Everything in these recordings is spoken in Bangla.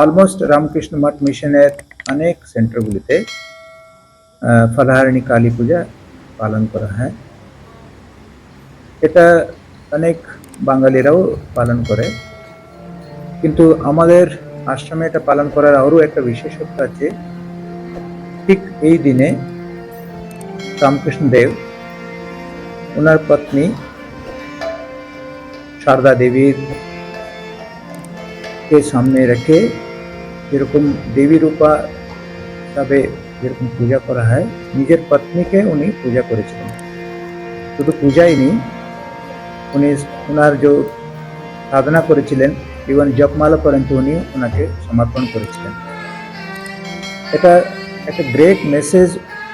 অলমোস্ট রামকৃষ্ণ মঠ মিশনের অনেক সেন্টারগুলিতে ফলাহারিণী কালী পূজা পালন করা হয়। এটা অনেক বাঙালিরাও পালন করে। কিন্তু আমাদের আশ্রমে এটা পালন করার আরও একটা বিশেষত্ব আছে। ঠিক এই দিনে রামকৃষ্ণ দেব ওনার পত্নী সারদা দেবীর কে সামনে রেখে যেরকম দেবী রূপা হিসাবে যেরকম পূজা করা হয়, নিজের পত্নীকে উনি পূজা করেছিলেন। শুধু পূজাই নেই, উনি ওনার যে সাধনা করেছিলেন ইভেন জপমালা পর্যন্ত উনি ওনাকে সমর্পণ করেছিলেন। এটা একটা গ্রেট মেসেজ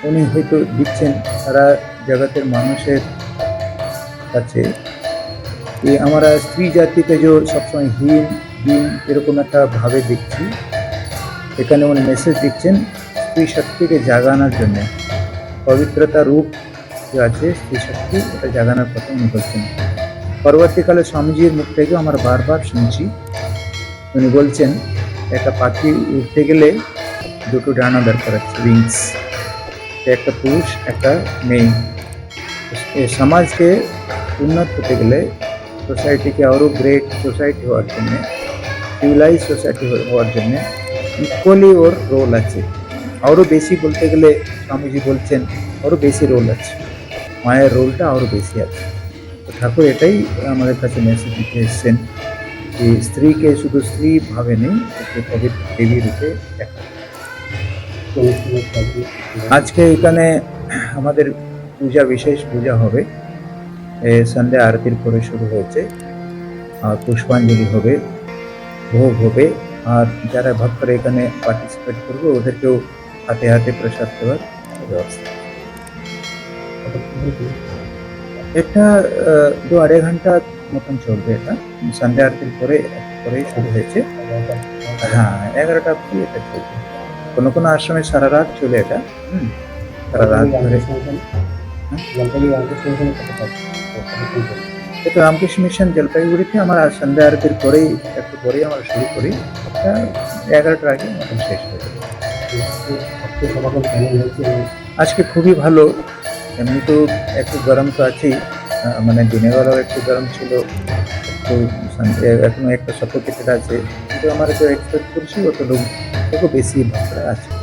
উনি হয়তো দিচ্ছেন সারা জগতের মানুষের কাছে। যে আমরা স্ত্রী জাতিকে যে সবসময় হীন হীন এরকম একটা ভাবে দেখছি এখানে উনি মেসেজ দিচ্ছেন স্ত্রী শক্তিকে জাগানোর জন্য। পবিত্রতা রূপ যে আছে, স্ত্রী শক্তি এটা জাগানোর কথা উনি বলছেন। পরবর্তীকালে স্বামীজির মুখ থেকে আমরা বারবার শুনছি। উনি বলছেন, একটা পাখি উঠতে গেলে দুটো ডানা দরকার আছে উইংস একটা পুরুষ, একটা মেয়ে। সমাজকে উন্নত হতে গেলে সোসাইটিকে আরও গ্রেট সোসাইটি হওয়ার জন্য সিভিলাইজ সোসাইটি হওয়ার জন্য ইকুয়ালি ওর রোল আছে। আরও বেশি বলতে গেলে স্বামীজি বলছেন আরও বেশি রোল আছে। মায়ের রোলটা আরও বেশি আছে। তো ঠাকুর এটাই আমাদের কাছে মেসেজ দিতে এসছেন যে, স্ত্রীকে শুধু স্ত্রী ভাবে নেই ওকে দেবী রূপে আজকে এখানে আমাদের পূজা, বিশেষ পূজা হবে। সন্ধ্যা আরতির পরে শুরু হয়েছে। আর পুষ্পাঞ্জলি হবে, ভোগ হবে। আর যারা ভক্তরা এখানে পার্টিসিপেট করবে, ওদেরকেও হাতে হাতে প্রসাদ দেওয়ার ব্যবস্থা। এটা দু আড়াই ঘণ্টা মতন চলবে এটা। সন্ধ্যা আরতির পরে, পরেই শুরু হয়েছে। হ্যাঁ এগারোটা অব্দি এটা চলবে। কোনো কোনো আশ্রমে সারা রাত চলে এটা। হুম, সারা রাত ধরে। এটা রামকৃষ্ণ মিশন জলপাইগুড়িতে। আমার সন্ধ্যা আরতির পরেই, একটু পরেই আমরা শুরু করি। এটা এগারোটার আগে মতন শেষ হয়ে যাবে। আজকে খুবই ভালো। এমনি তো একটু গরম তো আছেই। মানে দিনের বেলাও একটু গরম ছিল। তো এখনও এখনও একটা সফোকেটেড আছে। কিন্তু আমার একটু এক্সপেক্ট করছি অত লোক বেশি আছে।